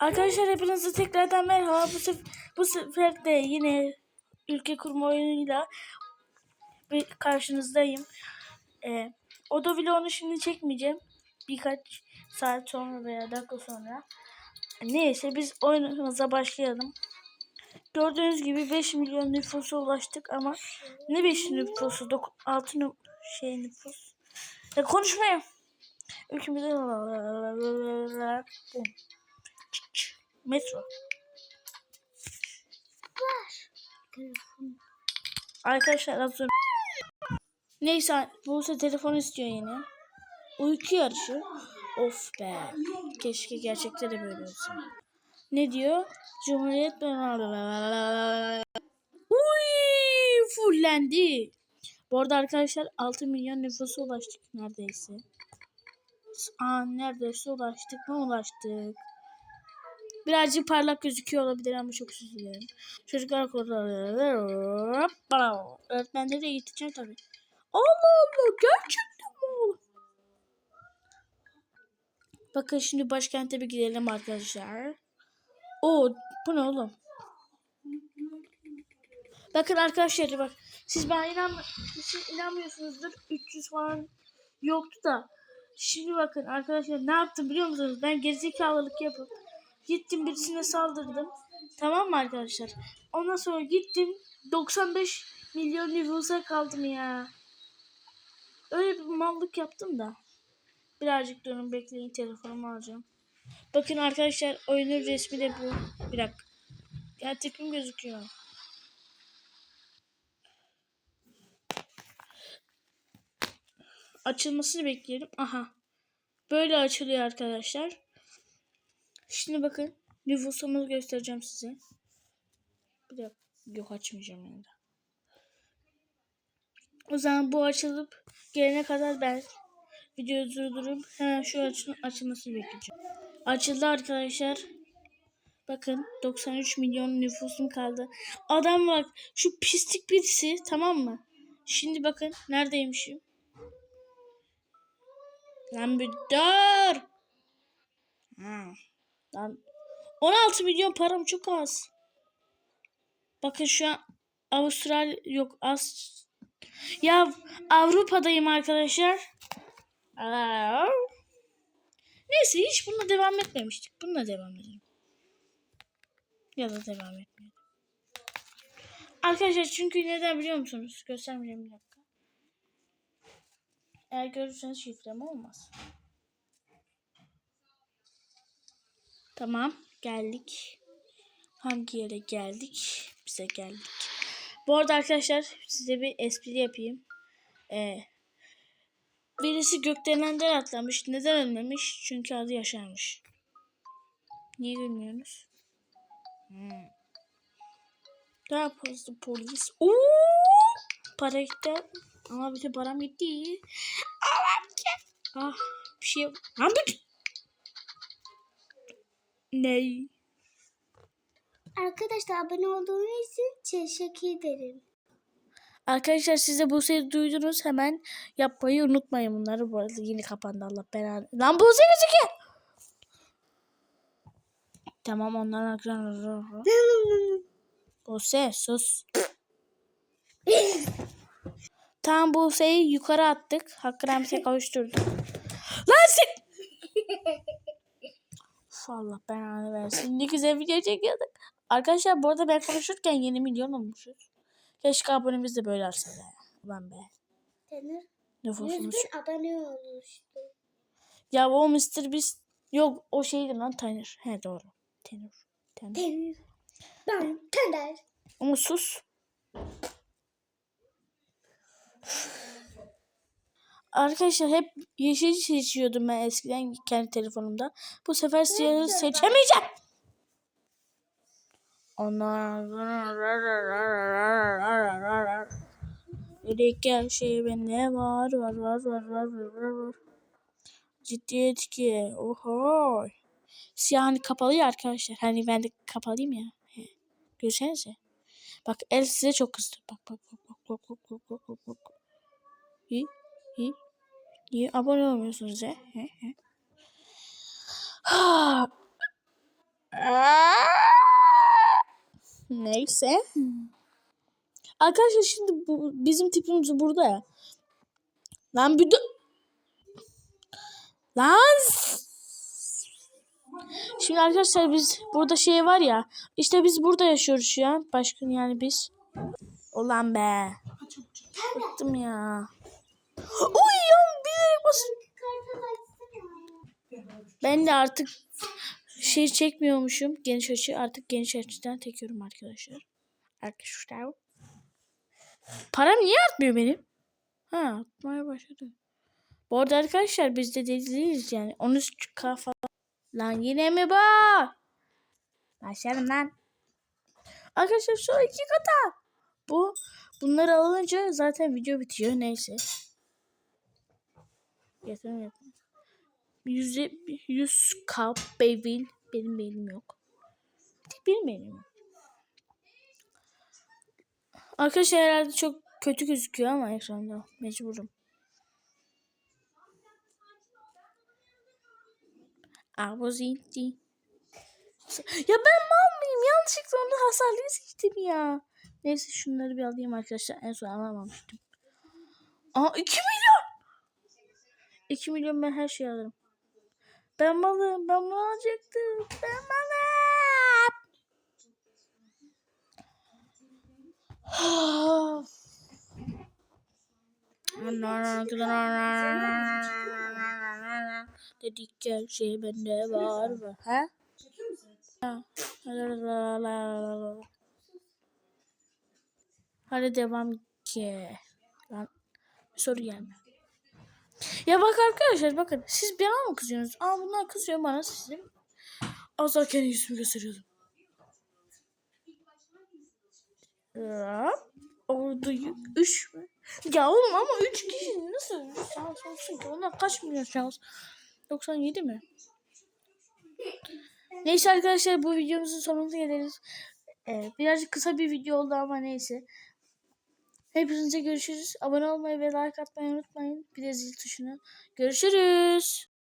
Arkadaşlar hepinize tekrardan merhaba. Bu, sef bu sefer de yine ülke kurma oyunuyla bir karşınızdayım. Ee, oda vlogunu şimdi çekmeyeceğim. Birkaç saat sonra veya dakika sonra. Neyse biz oyunumuza başlayalım. Gördüğünüz gibi 5 milyon nüfusa ulaştık ama ne 5 nüfusu? 6 nüf şey nüfus. Ya konuşmayayım. Ülkemizde. Metro. Arkadaşlar az önce... Neyse Buse telefon istiyor yine. Uyku yarışı. Of be. Keşke gerçekte de böyle olsa. Ne diyor? Cumhuriyet Uy, fullendi. Bu arada arkadaşlar 6 milyon nüfusa ulaştık neredeyse. Aa neredeyse ulaştık mı ulaştık. Birazcık parlak gözüküyor olabilir ama çok özür. Çocuklar okulları öğretmenleri de gideceğim tabii. Allah Allah gerçekten mi? Bakın şimdi başkente bir gidelim arkadaşlar. Oo bu ne oğlum? Bakın arkadaşlar bak siz bana inan siz inanmıyorsunuzdur 300 falan yoktu da şimdi bakın arkadaşlar ne yaptım biliyor musunuz ben gerizekalılık yapıp gittim birisine saldırdım. Tamam mı arkadaşlar? Ondan sonra gittim 95 milyon nüfusa kaldım ya. Öyle bir mallık yaptım da. Birazcık durun bekleyin telefonumu alacağım. Bakın arkadaşlar oyunun resmi de bu. Bir dakika. Ya gözüküyor. Açılmasını bekleyelim. Aha. Böyle açılıyor arkadaşlar. Şimdi bakın. Nüfusumuzu göstereceğim size. Bir dakika. Yok açmayacağım yani. O zaman bu açılıp gelene kadar ben videoyu durdurup hemen şu açın açılmasını bekleyeceğim. Açıldı arkadaşlar. Bakın 93 milyon nüfusum kaldı. Adam bak şu pislik birisi tamam mı? Şimdi bakın neredeymişim? Lan bir dur. Ha. Lan 16 milyon param çok az. Bakın şu an Avustralya yok az. Ya Avrupa'dayım arkadaşlar. Neyse hiç bununla devam etmemiştik. Bununla devam edelim. Ya da devam etmeyelim. Arkadaşlar çünkü neden biliyor musunuz? Göstermeyeceğim bir dakika. Eğer görürseniz şifrem olmaz. Tamam geldik. Hangi yere geldik? Bize geldik. Bu arada arkadaşlar size bir espri yapayım. Ee, birisi gökdelenden atlamış. Neden ölmemiş? Çünkü adı yaşarmış. Niye gülmüyorsunuz? Hmm. Daha fazla polis. Oo! Para gitti. Ama bütün param gitti. Ah bir şey. Lan bir... Ne? Arkadaşlar abone olduğunuz için teşekkür ederim. Arkadaşlar siz de Buse'yi duydunuz. Hemen yapmayı unutmayın bunları. Bu arada yeni kapandı Allah belanı. Lan Buse gözüküyor. Tamam ondan arkadaşlar. Buse sus. Tamam Buse'yi yukarı attık. Hakkı Ramsey kavuşturduk. Lan sen... Uf, Allah belanı versin. Ne güzel video çekiyorduk. Arkadaşlar bu arada ben konuşurken yeni milyon olmuşuz. Keşke abonemiz de böyle artsa be. Ulan be. Tanır. 100 Nüfusumuz. bin abone olmuştu. Ya o Mr. Beast. Yok o şeydi lan Tanır. He doğru. Tanır. Tanır. Tanır. Ben Taner. Ama sus. Arkadaşlar hep yeşil seçiyordum ben eskiden kendi telefonumda. Bu sefer siyahı seçemeyeceğim. Onlar Dedik her şey bende var var var var var var var var. Ciddiyet ki. Oho. Siyah hani kapalı ya arkadaşlar. Hani ben de kapalıyım ya. He. Görsenize. Bak el size çok kızdı. Bak bak bak bak bak bak bak bak bak. İyi iyi. Niye abone olmuyorsunuz ya? He he. Neyse. Arkadaşlar şimdi bu, bizim tipimiz burada ya. Lan bir de... Lan! Şimdi arkadaşlar biz burada şey var ya. İşte biz burada yaşıyoruz şu an. Yani biz. Ulan be. Bıktım ya. Oy ya bilerek basın. Ben de artık şey çekmiyormuşum. Geniş açı artık geniş açıdan çekiyorum arkadaşlar. Arkadaşlar. Param niye artmıyor benim? Ha artmaya başladı. Bu arada arkadaşlar biz de değiliz yani. 13k falan. Lan yine mi bu? Başlarım lan. Arkadaşlar şu iki kata. Bu bunları alınca zaten video bitiyor. Neyse. Yeter. 100, 100 k beyin. Benim beynim yok. Bir tek benim yok. Arkadaşlar herhalde çok kötü gözüküyor ama ekranda. Mecburum. I was eating. Ya ben mal mıyım? Yanlışlıkla onu hasarlıyı seçtim ya. Neyse şunları bir alayım arkadaşlar. En son alamamıştım. Aa 2 milyon. 2 milyon ben her şeyi alırım. Ben malım. Ben mal alacaktım. Ben malım. Dedikçe şey bende var mı? Ha. Hadi devam ki. Lan soru gelme. Ya bak arkadaşlar bakın siz bana mı kızıyorsunuz? Aa bunlar kızıyor bana sizin. Az daha kendi yüzümü gösteriyordum. Ya, orada üç? Ya oğlum ama üç kişi nasıl şans olsun ki? Onlar kaç milyon şans? 97 mi? Neyse arkadaşlar bu videomuzun sonuna geliriz. Ee, birazcık kısa bir video oldu ama neyse. Hepinize görüşürüz. Abone olmayı ve like atmayı unutmayın. Bir de zil tuşuna. Görüşürüz.